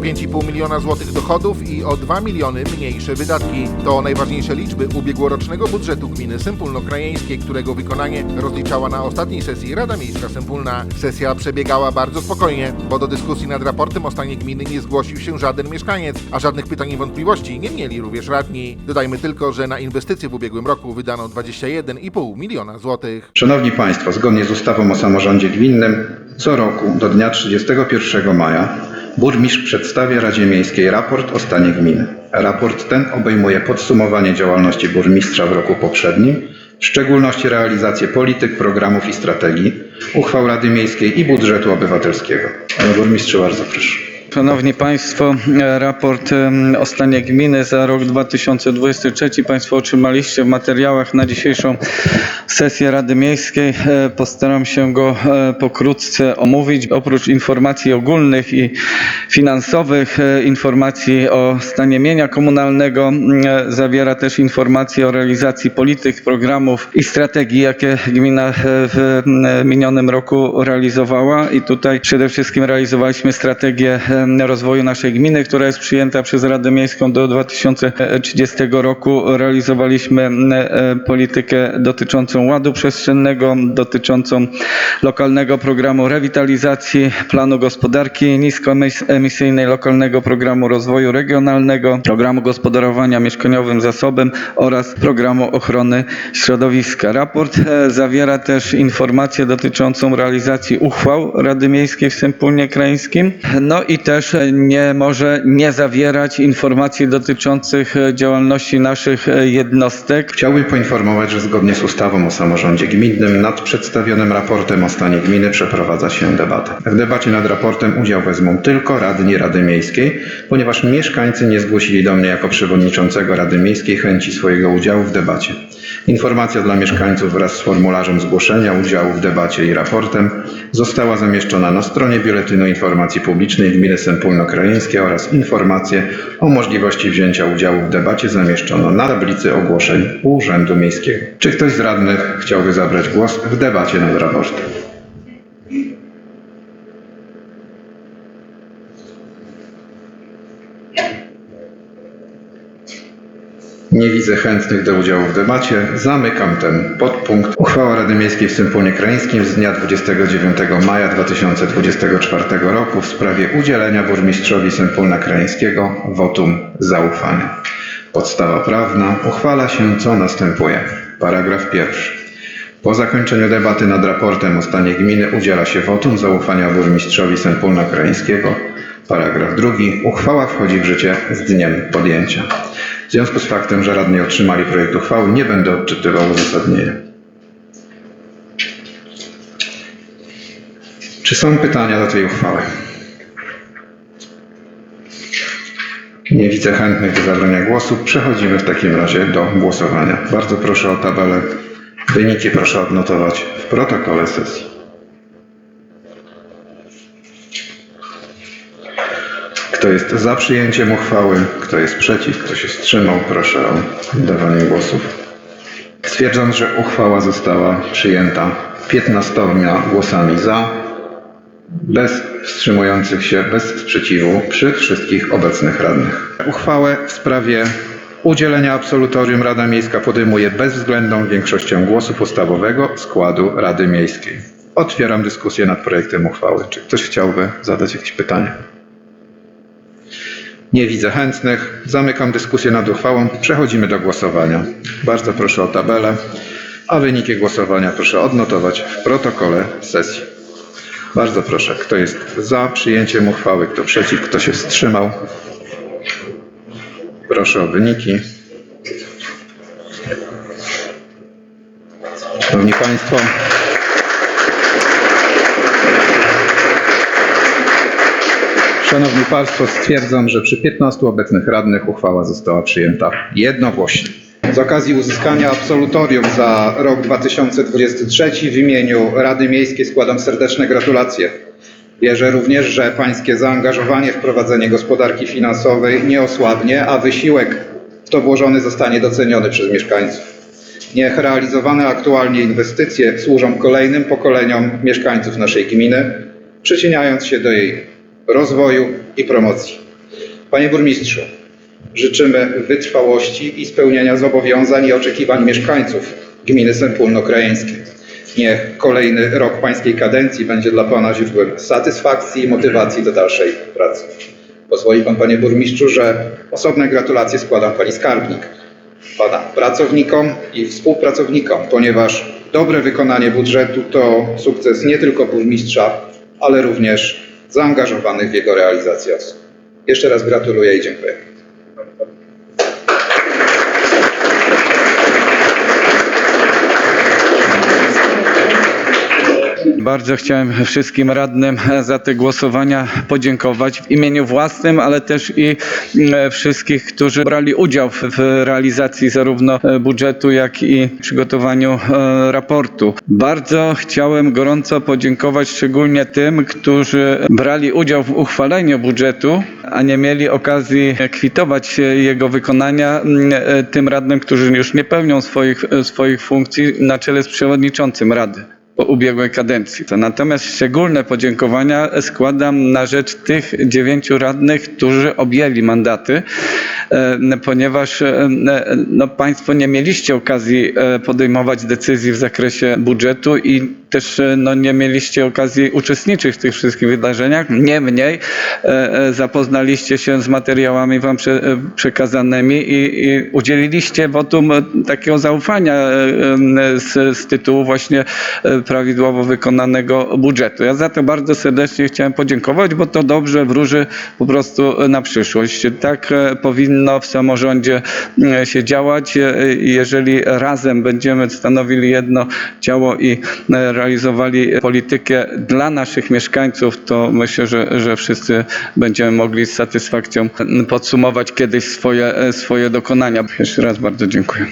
5,5 miliona złotych dochodów i o 2 miliony mniejsze wydatki. To najważniejsze liczby ubiegłorocznego budżetu gminy Sępólno-Krajeńskiej, którego wykonanie rozliczała na ostatniej sesji Rada Miejska Sępólna. Sesja przebiegała bardzo spokojnie, bo do dyskusji nad raportem o stanie gminy nie zgłosił się żaden mieszkaniec, a żadnych pytań i wątpliwości nie mieli również radni. Dodajmy tylko, że na inwestycje w ubiegłym roku wydano 21,5 miliona złotych. Szanowni Państwo, zgodnie z ustawą o samorządzie gminnym, co roku do dnia 31 maja burmistrz przedstawia Radzie Miejskiej raport o stanie gminy. Raport ten obejmuje podsumowanie działalności burmistrza w roku poprzednim, w szczególności realizację polityk, programów i strategii, uchwał Rady Miejskiej i budżetu obywatelskiego. Panie burmistrzu, bardzo proszę. Szanowni Państwo, e, raport o stanie gminy za rok 2023 Państwo otrzymaliście w materiałach na dzisiejszą sesję Rady Miejskiej. E, Postaram się go e, pokrótce omówić. Oprócz informacji ogólnych i finansowych, informacji o stanie mienia komunalnego, zawiera też informacje o realizacji polityk, programów i strategii, jakie gmina w minionym roku realizowała. I tutaj przede wszystkim realizowaliśmy strategię rozwoju naszej gminy, która jest przyjęta przez Radę Miejską do 2030 roku. Realizowaliśmy e, politykę dotyczącą ładu przestrzennego, dotyczącą lokalnego programu rewitalizacji, planu gospodarki niskoemisyjnej, lokalnego programu rozwoju regionalnego, programu gospodarowania mieszkaniowym zasobem oraz programu ochrony środowiska. Raport e, zawiera też informację dotyczącą realizacji uchwał Rady Miejskiej w Sępólnie Krajeńskim. No i też nie może nie zawierać informacji dotyczących e, działalności naszych e, jednostek. Chciałbym poinformować, że zgodnie z ustawą o samorządzie gminnym nad przedstawionym raportem o stanie gminy przeprowadza się debatę. W debacie nad raportem udział wezmą tylko radni Rady Miejskiej, ponieważ mieszkańcy nie zgłosili do mnie jako przewodniczącego Rady Miejskiej chęci swojego udziału w debacie. Informacja dla mieszkańców wraz z formularzem zgłoszenia udziału w debacie i raportem została zamieszczona na stronie Biuletynu Informacji Publicznej Gminy Sępólno-Krajeńskie oraz informacje o możliwości wzięcia udziału w debacie zamieszczono na tablicy ogłoszeń Urzędu Miejskiego. Czy ktoś z radnych chciałby zabrać głos w debacie nad raportem? Nie widzę chętnych do udziału w debacie. Zamykam ten podpunkt. Uchwała Rady Miejskiej w Sępólnie Krajeńskim z dnia 29 maja 2024 roku w sprawie udzielenia burmistrzowi Sępólna Krajeńskiego wotum zaufania. Podstawa prawna uchwala się co następuje. Paragraf pierwszy. Po zakończeniu debaty nad raportem o stanie gminy udziela się wotum zaufania burmistrzowi Sępólna Krajeńskiego. Paragraf drugi. Uchwała wchodzi w życie z dniem podjęcia. W związku z faktem, że radni otrzymali projekt uchwały, nie będę odczytywał uzasadnienia. Czy są pytania do tej uchwały? Nie widzę chętnych do zabrania głosu. Przechodzimy w takim razie do głosowania. Bardzo proszę o tabelę. Wyniki proszę odnotować w protokole sesji. Kto jest za przyjęciem uchwały? Kto jest przeciw? Kto się wstrzymał? Proszę o dawanie głosów. Stwierdzam, że uchwała została przyjęta 15 głosami za, bez wstrzymujących się, bez sprzeciwu przy wszystkich obecnych radnych. Uchwałę w sprawie udzielenia absolutorium Rada Miejska podejmuje bezwzględną większością głosów ustawowego składu Rady Miejskiej. Otwieram dyskusję nad projektem uchwały. Czy ktoś chciałby zadać jakieś pytanie? Nie widzę chętnych. Zamykam dyskusję nad uchwałą. Przechodzimy do głosowania. Bardzo proszę o tabelę, a wyniki głosowania proszę odnotować w protokole sesji. Bardzo proszę, kto jest za przyjęciem uchwały, kto przeciw, kto się wstrzymał. Proszę o wyniki. Szanowni Państwo, Szanowni Państwo, stwierdzam, że przy 15 obecnych radnych uchwała została przyjęta jednogłośnie. Z okazji uzyskania absolutorium za rok 2023 w imieniu Rady Miejskiej składam serdeczne gratulacje. Wierzę również, że Pańskie zaangażowanie w prowadzenie gospodarki finansowej nie osłabnie, a wysiłek w to włożony zostanie doceniony przez mieszkańców. Niech realizowane aktualnie inwestycje służą kolejnym pokoleniom mieszkańców naszej gminy, przyczyniając się do jej rozwoju i promocji. Panie burmistrzu, życzymy wytrwałości i spełnienia zobowiązań i oczekiwań mieszkańców gminy Sępólno-Krajeńskie. Niech kolejny rok pańskiej kadencji będzie dla pana źródłem satysfakcji i motywacji do dalszej pracy. Pozwoli pan, panie burmistrzu, że osobne gratulacje składam pani skarbnik, pana pracownikom i współpracownikom, ponieważ dobre wykonanie budżetu to sukces nie tylko burmistrza, ale również zaangażowanych w jego realizację osób. Jeszcze raz gratuluję i dziękuję. Bardzo chciałem wszystkim radnym za te głosowania podziękować w imieniu własnym, ale też i e, wszystkich, którzy brali udział w- realizacji zarówno e, budżetu, jak i przygotowaniu e, raportu. Bardzo chciałem gorąco podziękować szczególnie tym, którzy brali udział w uchwaleniu budżetu, a nie mieli okazji kwitować jego wykonania m, e, tym radnym, którzy już nie pełnią swoich, swoich funkcji na czele z przewodniczącym Rady ubiegłej kadencji. To natomiast szczególne podziękowania składam na rzecz tych dziewięciu radnych, którzy objęli mandaty, e, ponieważ e, no, Państwo nie mieliście okazji e, podejmować decyzji w zakresie budżetu i też e, no, nie mieliście okazji uczestniczyć w tych wszystkich wydarzeniach. Niemniej e, e, zapoznaliście się z materiałami Wam prze, przekazanymi i, i udzieliliście wotum takiego zaufania z, z tytułu właśnie prawidłowo wykonanego budżetu. Ja za to bardzo serdecznie chciałem podziękować, bo to dobrze wróży po prostu na przyszłość. Tak powinno w samorządzie się działać. Jeżeli razem będziemy stanowili jedno ciało i realizowali politykę dla naszych mieszkańców, to myślę, że, że wszyscy będziemy mogli z satysfakcją podsumować kiedyś swoje, e, swoje dokonania. Jeszcze raz bardzo dziękuję.